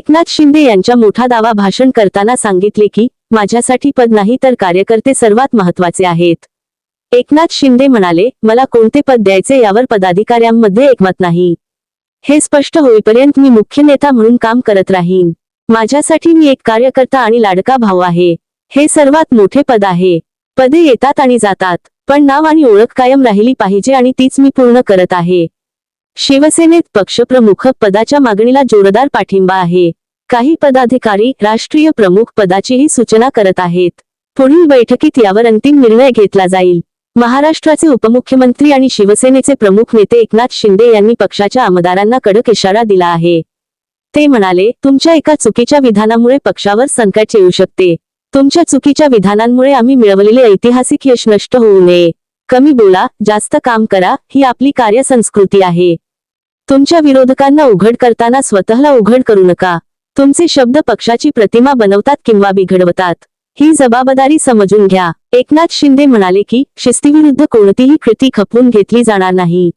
एकनाथ शिंदे यांच्या मोठा दावा भाषण करताना सांगितले की माझ्यासाठी पद नाही तर कार्यकर्ते सर्वात महत्त्वाचे आहेत. एकनाथ शिंदे म्हणाले मला कोणते पद द्यायचे यावर पदाधिकाऱ्यांमध्ये एकमत नाही. हे स्पष्ट होईपर्यंत मी मुख्य नेता म्हणून काम करत राहीन. माझ्यासाठी मी एक कार्यकर्ता आणि लाडका भाऊ आहे. हे सर्वात मोठे पद आहे. पदे येतात आणि जातात पण नाव आणि ओळख कायम राहिली पाहिजे आणि तीच मी पूर्ण करत आहे. शिवसेनेत पक्षप्रमुख पदाच्या मागणीला जोरदार पाठिंबा आहे. काही पदाधिकारी राष्ट्रीय प्रमुख पदाचीही सूचना करत आहेत. पुढील बैठकीत यावर अंतिम निर्णय घेतला जाईल. महाराष्ट्राचे उपमुख्यमंत्री आणि शिवसेनेचे प्रमुख नेते एकनाथ शिंदे यांनी पक्षाच्या आमदारांना कडक इशारा दिला आहे. ते म्हणाले तुमच्या एका चुकीच्या विधानामुळे पक्षावर संकट येऊ शकते. तुमच्या चुकीच्या विधानांमुळे आम्ही मिळवलेले ऐतिहासिक यश नष्ट होऊ नये. कमी बोला जास्त काम करा ही आपली कार्यसंस्कृती आहे. तुमच्या विरोधकांना उघड करताना स्वतःला उघड करू नका. तुमचे शब्द पक्षाची प्रतिमा बनवतात किंवा बिघडवतात. ही जबाबदारी समजून घ्या. एकनाथ शिंदे म्हणाले की शिस्तीविरुद्ध कोणतीही कृती खपवून घेतली जाणार नाही.